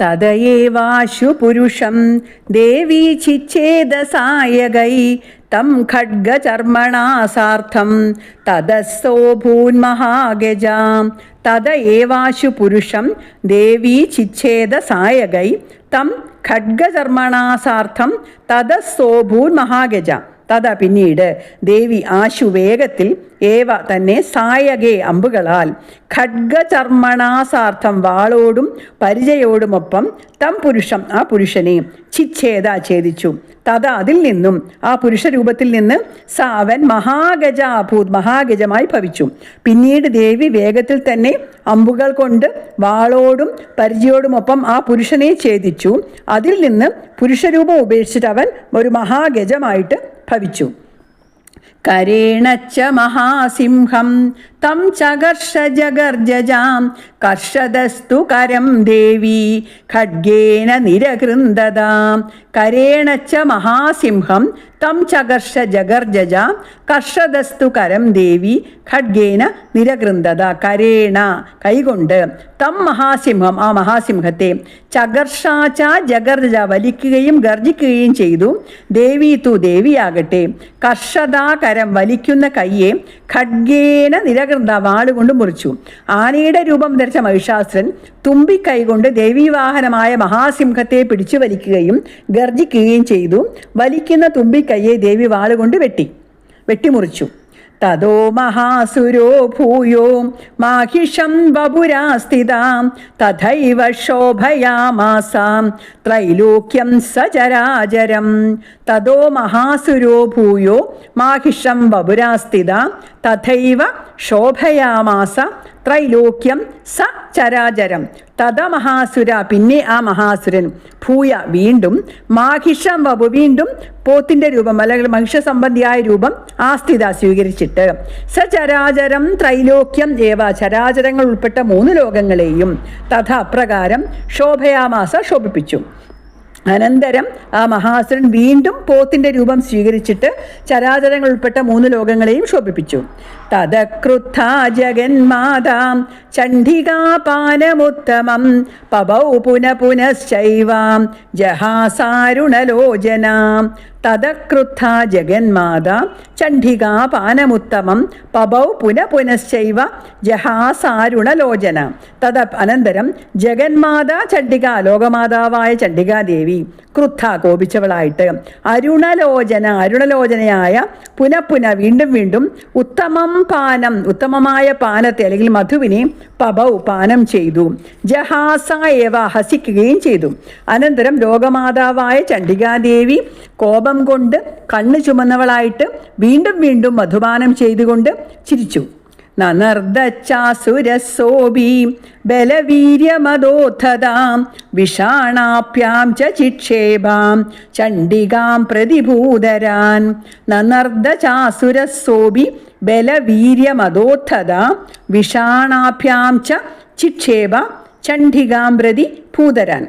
തദയേവാശു പുരുഷം ദേവീ ചിച്ഛേദസായകൈ. തം ഖഡ്ഗചർമ്മണാസാർത്ഥം. തദസ്സോഭൂന്മഹാഗജാം തദ ഏവാശു പുരുഷം ദേവീ ചിച്ഛേദസായകൈ. തം ഖഡ്ഗചർമ്മണാസാർത്ഥം. തദസ്സോഭൂൻ മഹാഗജ തഥ പിന്നീട് ദേവി ആശു വേഗത്തിൽ ഏവ തന്നെ സായകേ അമ്പുകളാൽ. ഖഡ്ഗചർമ്മണാസാർത്ഥം വാളോടും പരിചയോടുമൊപ്പം തം പുരുഷം ആ പുരുഷനെ ചിച്ഛേദ ഛേദിച്ചു. തഥ അതിൽ നിന്നും ആ പുരുഷരൂപത്തിൽ നിന്ന് സ അവൻ മഹാഗജാഭൂത് മഹാഗജമായി ഭവിച്ചു. പിന്നീട് ദേവി വേഗത്തിൽ തന്നെ അമ്പുകൾ കൊണ്ട് വാളോടും പരിചയോടുമൊപ്പം ആ പുരുഷനെ ഛേദിച്ചു. അതിൽ നിന്ന് പുരുഷരൂപം ഉപേക്ഷിച്ചിട്ട് അവൻ ഒരു മഹാഗജമായിട്ട് ഭവിച്ചു. കരേണച്ച മഹാസിംഹം തം ചകർഷ ജഗർജജാം കർഷദസ്തു കരം ദേവി ഖഡ്ഗേന നിരകൃന്ദതാം കരേണച്ച മഹാസിംഹം തം ചകർഷ ജഗർജജാം കർഷദസ്തു കരം ദേവി ഖഡ്ഗേന നിരകൃന്ദത കരേണ കൈകൊണ്ട്. തം മഹാസിംഹം ആ മഹാസിംഹത്തെ ചകർഷാച ജഗർജ വലിക്കുകയും ഗർജിക്കുകയും ചെയ്തു. ദേവി തു ദേവിയാകട്ടെ. കർഷദാ കരം വലിക്കുന്ന കയ്യെ ഖഡ്ഗേന നിരകൃന്ദ വാളുകൊണ്ട് മുറിച്ചു. ആനയുടെ രൂപം ധരിച്ച മഹിഷാസുരൻ തുമ്പിക്കൈകൊണ്ട് ദേവി ദേവീവാഹനമായ മഹാസിംഹത്തെ പിടിച്ചു വലിക്കുകയും ഗർജിക്കുകയും ചെയ്തു. വലിക്കുന്ന തുമ്പിക്കൈയെ ദേവി വാളുകൊണ്ട് വെട്ടി. വെട്ടിമുറിച്ചു. തതോ മഹാസുരോ ഭൂയോ മാഹിഷം ബപുരാസ്ഥിതാം തഥൈവ ശോഭയാമാസാം ത്രൈലോക്യം സചരാചരം. തതോ മഹാസുരോ ഭൂയോ മാഹിഷം ബപുരാസ്ഥിത തഥൈവ ശോഭയാമാസ ത്രൈലോക്യം സ ചരാചരം. തഥ മഹാസുര പിന്നെ ആ മഹാസുരൻ. ഭൂയ വീണ്ടും മാഹിഷം വപു വീണ്ടും പോത്തിന്റെ രൂപം അല്ലെങ്കിൽ മഹിഷസംബന്ധിയായ രൂപം ആസ്ഥിത സ്വീകരിച്ചിട്ട്. സ ചരാചരം ത്രൈലോക്യം ഏവ ചരാചരങ്ങൾ ഉൾപ്പെട്ട മൂന്ന് ലോകങ്ങളെയും തഥ അപ്രകാരം ശോഭയാമാസ ശോഭിപ്പിച്ചു. അനന്തരം ആ മഹാസുരൻ വീണ്ടും പോത്തിന്റെ രൂപം സ്വീകരിച്ചിട്ട് ചരാചരങ്ങൾ ഉൾപ്പെട്ട മൂന്ന് ലോകങ്ങളെയും ശോഭിപ്പിച്ചു. തദക്രുദ്ധ ജഗന്മാതാം ചണ്ഡികാപാനമുത്തമം പവൗ പുന പുനശ്ചൈവാം ജഹാസാരുണലോചനാം. തദക്രുദ്ധ ജഗന്മാത ചണ്ഡികാപാനമുത്തമം പബൗ പുന പുനശ്ചൈവ ജഹാസാരുണലോചന. തത അനന്തരം ജഗന്മാത ചണ്ഡിക ലോകമാതാവായ ചണ്ഡികാദേവി ക്രുദ്ധ കോപിച്ചവളായിട്ട് അരുണലോചന അരുണലോചനയായ പുനഃപുന വീണ്ടും വീണ്ടും ഉത്തമം പാനം ഉത്തമമായ പാനത്തെ അല്ലെങ്കിൽ മധുവിനെ പബൗ പാനം ചെയ്തു. ജഹാസായവ ഹസിക്കുകയും ചെയ്തു. അനന്തരം ലോകമാതാവായ ചണ്ഡികാദേവി കോപം കൊണ്ട് കണ്ണു ചുമന്നവളായിട്ട് വീണ്ടും വീണ്ടും മധുപാനം ചെയ്തുകൊണ്ട് ചിരിച്ചു. നനർദ്ദച്ചാസുരസോപി ബലവീര്യമതോഥതാം വിഷാണാഭ്യാം ച ചിക്ഷേപാം ചണ്ഡികാം പ്രതിഭൂതരാൻ. നനർദ്ദചാസുരസോപി ബലവീര്യമതോഥത വിഷാണാഭ്യാം ചിക്ഷേപ ചണ്ഡികാം പ്രതി ഭൂതരാൻ.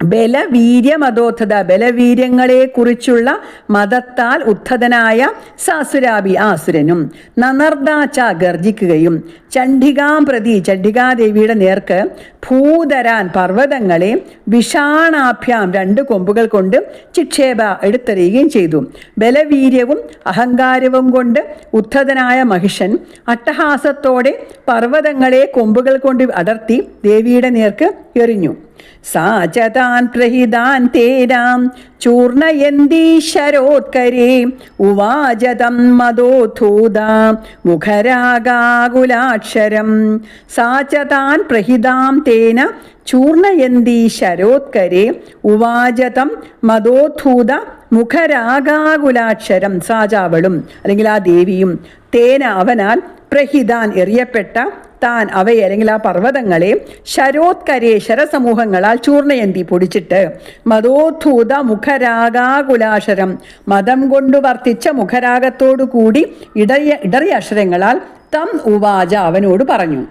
ബലവീര്യമതോധത ബലവീര്യങ്ങളെ കുറിച്ചുള്ള മതത്താൽ ഉദ്ധതനായ സാസുരാബി ആസുരനും നനർദാച്ച ഗർജിക്കുകയും ചണ്ഡികാം പ്രതി ചണ്ഡികാദേവിയുടെ നേർക്ക് ഭൂതരാൻ പർവതങ്ങളെ വിഷാണാഭ്യാം രണ്ട് കൊമ്പുകൾ കൊണ്ട് ചിക്ഷേപ എടുത്തെറിയുകയും ചെയ്തു. ബലവീര്യവും അഹങ്കാരവും കൊണ്ട് ഉദ്ധതനായ മഹിഷൻ അട്ടഹാസത്തോടെ പർവതങ്ങളെ കൊമ്പുകൾ കൊണ്ട് അടർത്തി ദേവിയുടെ നേർക്ക് എറിഞ്ഞു. സാചതാൻ പ്രഹിതാൻ തേരാം ചൂർണയന്തീശ്വരോത്കരേ ഉവാചതം മതോധൂതാം മുഖരാഗാകുലാക്ഷരം. സാചതാൻ പ്രഹിതാം തേന ചൂർണയന്തി ശരോത്കരെ ഉവാചതം മുഖരാഗാകുലാക്ഷരം. സാജാവളും അല്ലെങ്കിൽ ആ ദേവിയും തേന അവനാൽ പ്രഹിതാൻ എറിയപ്പെട്ട താൻ അവയെ അല്ലെങ്കിൽ ആ പർവതങ്ങളെ ശരോത്കരെ ശരസമൂഹങ്ങളാൽ ചൂർണയന്തി പൊടിച്ചിട്ട് മതോത്ഭൂത മുഖരാഗാകുലാശരം മതം കൊണ്ടു വർത്തിച്ച മുഖരാഗത്തോടു കൂടി ഇടയ ഇടറിയ അക്ഷരങ്ങളാൽ തം ഉവാച അവനോട് പറഞ്ഞു.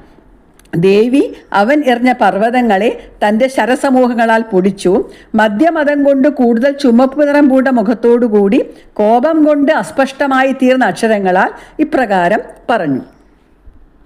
ദേവി അവൻ എറിഞ്ഞ പർവതങ്ങളെ തന്റെ ശരസമൂഹങ്ങളാൽ പൊടിച്ചു. മദ്യമതം കൊണ്ട് കൂടുതൽ ചുമപ്പ് നിറം പൂണ്ട മുഖത്തോടുകൂടി കോപം കൊണ്ട് അസ്പഷ്ടമായി തീർന്ന അക്ഷരങ്ങളാൽ ഇപ്രകാരം പറഞ്ഞു.